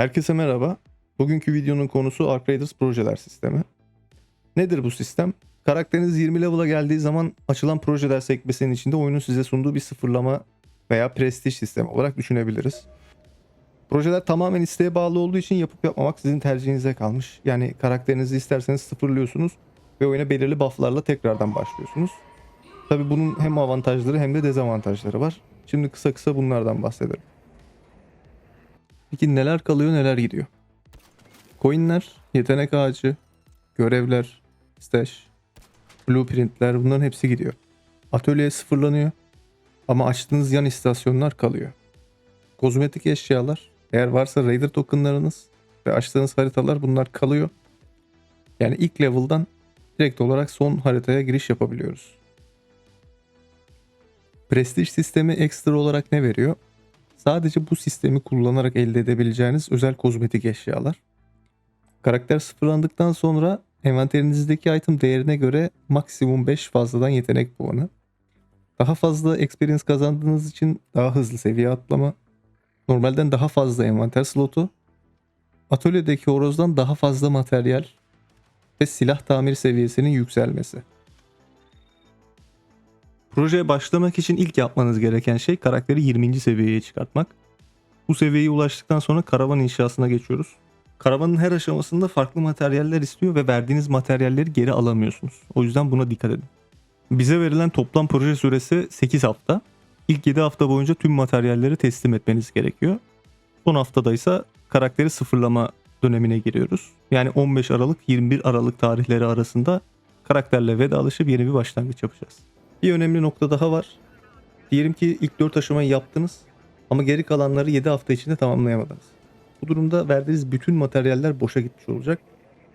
Herkese merhaba. Bugünkü videonun konusu Ark Raiders projeler sistemi. Nedir bu sistem? Karakteriniz 20 level'a geldiği zaman açılan projeler sekmesinin içinde oyunun size sunduğu bir sıfırlama veya prestij sistemi olarak düşünebiliriz. Projeler tamamen isteğe bağlı olduğu için yapıp yapmamak sizin tercihinize kalmış. Yani karakterinizi isterseniz sıfırlıyorsunuz ve oyuna belirli bufflarla tekrardan başlıyorsunuz. Tabi bunun hem avantajları hem de dezavantajları var. Şimdi kısa kısa bunlardan bahsedelim. Peki neler kalıyor neler gidiyor? Coinler, yetenek ağacı, görevler, stash, blueprintler bunların hepsi gidiyor. Atölye sıfırlanıyor ama açtığınız yan istasyonlar kalıyor. Kozmetik eşyalar, eğer varsa Raider tokenlarınız ve açtığınız haritalar bunlar kalıyor. Yani ilk level'dan direkt olarak son haritaya giriş yapabiliyoruz. Prestij sistemi ekstra olarak ne veriyor? Sadece bu sistemi kullanarak elde edebileceğiniz özel kozmetik eşyalar. Karakter sıfırlandıktan sonra envanterinizdeki item değerine göre maksimum 5 fazladan yetenek puanı. Daha fazla experience kazandığınız için daha hızlı seviye atlama. Normalden daha fazla envanter slotu. Atölyedeki horozdan daha fazla materyal ve silah tamir seviyesinin yükselmesi. Projeye başlamak için ilk yapmanız gereken şey karakteri 20. seviyeye çıkartmak. Bu seviyeye ulaştıktan sonra karavan inşasına geçiyoruz. Karavanın her aşamasında farklı materyaller istiyor ve verdiğiniz materyalleri geri alamıyorsunuz. O yüzden buna dikkat edin. Bize verilen toplam proje süresi 8 hafta. İlk 7 hafta boyunca tüm materyalleri teslim etmeniz gerekiyor. Son haftada ise karakteri sıfırlama dönemine giriyoruz. Yani 15 Aralık 21 Aralık tarihleri arasında karakterle vedalaşıp yeni bir başlangıç yapacağız. Bir önemli nokta daha var. Diyelim ki ilk 4 aşamayı yaptınız ama geri kalanları 7 hafta içinde tamamlayamadınız. Bu durumda verdiğiniz bütün materyaller boşa gitmiş olacak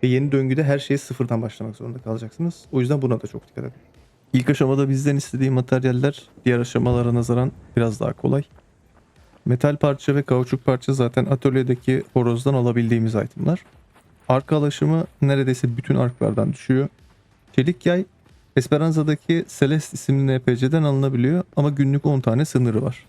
ve yeni döngüde her şeyi sıfırdan başlamak zorunda kalacaksınız. O yüzden buna da çok dikkat edin. İlk aşamada bizden istediği materyaller diğer aşamalara nazaran biraz daha kolay. Metal parça ve kauçuk parça zaten atölyedeki horozdan alabildiğimiz itemler. Arka alaşımı neredeyse bütün arklardan düşüyor. Çelik yay Esperanza'daki Celeste isimli NPC'den alınabiliyor ama günlük 10 tane sınırı var.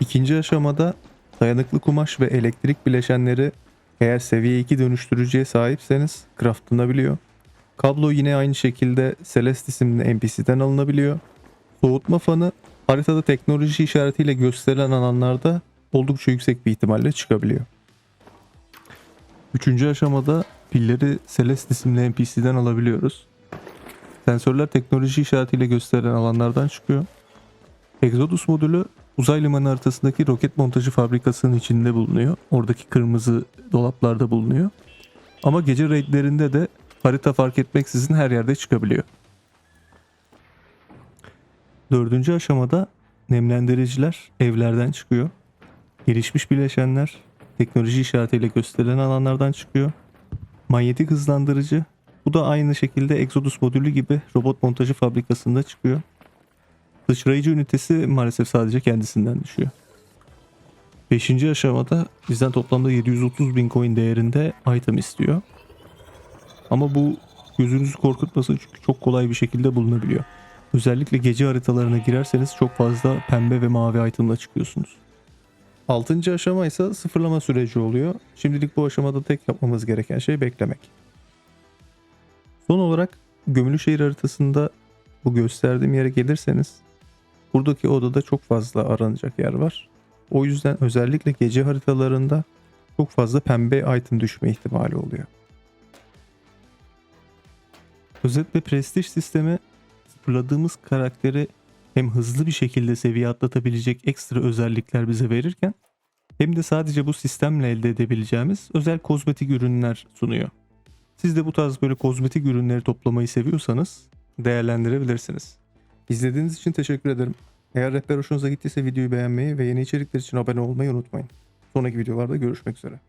İkinci aşamada dayanıklı kumaş ve elektrik bileşenleri eğer seviye 2 dönüştürücüye sahipseniz craftlanabiliyor. Kablo yine aynı şekilde Celeste isimli NPC'den alınabiliyor. Soğutma fanı haritada teknoloji işaretiyle gösterilen alanlarda oldukça yüksek bir ihtimalle çıkabiliyor. Üçüncü aşamada pilleri Celeste isimli NPC'den alabiliyoruz. Sensörler teknoloji işaretiyle gösterilen alanlardan çıkıyor. Exodus modülü uzay limanı haritasındaki roket montajı fabrikasının içinde bulunuyor. Oradaki kırmızı dolaplarda bulunuyor. Ama gece raidlerinde de harita fark etmeksizin her yerde çıkabiliyor. Dördüncü aşamada nemlendiriciler evlerden çıkıyor. Gelişmiş bileşenler teknoloji işaretiyle gösterilen alanlardan çıkıyor. Manyetik hızlandırıcı bu da aynı şekilde Exodus modülü gibi robot montajı fabrikasında çıkıyor. Sıçrayıcı ünitesi maalesef sadece kendisinden düşüyor. Beşinci aşamada bizden toplamda 730 bin coin değerinde item istiyor. Ama bu gözünüzü korkutmasın çünkü çok kolay bir şekilde bulunabiliyor. Özellikle gece haritalarına girerseniz çok fazla pembe ve mavi itemla çıkıyorsunuz. Altıncı aşama ise sıfırlama süreci oluyor. Şimdilik bu aşamada tek yapmamız gereken şey beklemek. Son olarak gömülü şehir haritasında bu gösterdiğim yere gelirseniz buradaki odada çok fazla aranacak yer var. O yüzden özellikle gece haritalarında çok fazla pembe item düşme ihtimali oluyor. Özetle prestij sistemi sıfırladığımız karakteri hem hızlı bir şekilde seviye atlatabilecek ekstra özellikler bize verirken hem de sadece bu sistemle elde edebileceğimiz özel kozmetik ürünler sunuyor. Siz de bu tarz böyle kozmetik ürünleri toplamayı seviyorsanız değerlendirebilirsiniz. İzlediğiniz için teşekkür ederim. Eğer rehber hoşunuza gittiyse videoyu beğenmeyi ve yeni içerikler için abone olmayı unutmayın. Sonraki videolarda görüşmek üzere.